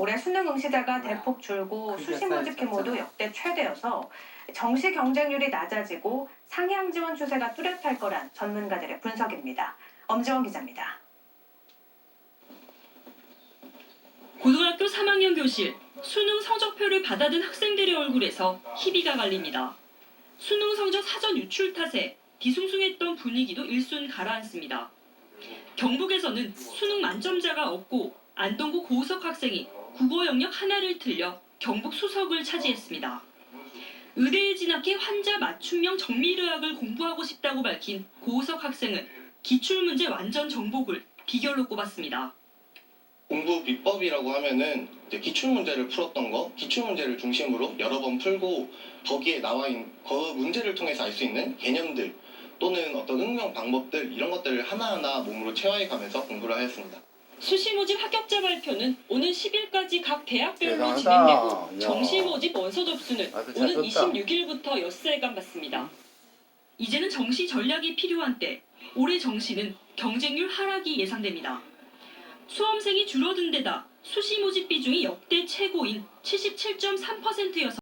올해 수능 응시자가 대폭 줄고 수시 모집 규모도. 역대 최대여서 정시 경쟁률이 낮아지고 상향 지원 추세가 뚜렷할 거란 전문가들의 분석입니다. 엄지원 기자입니다. 고등학교 3학년 교실 수능 성적표를 받아든 학생들의 얼굴에서 희비가 갈립니다. 수능 성적 사전 유출 탓에 뒤숭숭했던 분위기도 일순 가라앉습니다. 경북에서는 수능 만점자가 없고 안동구 고우석 학생이 국어 영역 하나를 틀려 경북 수석을 차지했습니다. 의대에 진학해 환자 맞춤형 정밀의학을 공부하고 싶다고 밝힌 고우석 학생은 기출문제 완전 정복을 비결로 꼽았습니다. 공부 비법이라고 하면은 기출 문제를 풀었던 거, 기출 문제를 중심으로 여러 번 풀고 거기에 나와 있는 그 문제를 통해서 알 수 있는 개념들 또는 어떤 응용 방법들 이런 것들을 하나하나 몸으로 체화해 가면서 공부를 하였습니다. 수시 모집 합격자 발표는 오는 10일까지 각 대학별로 대단하다. 진행되고 야. 정시 모집 원서 접수는 아주 잘 오는 썼다. 26일부터 엿새간 받습니다. 이제는 정시 전략이 필요한 때 올해 정시는 경쟁률 하락이 예상됩니다. 수험생이 줄어든 데다 수시 모집 비중이 역대 최고인 77.3%여서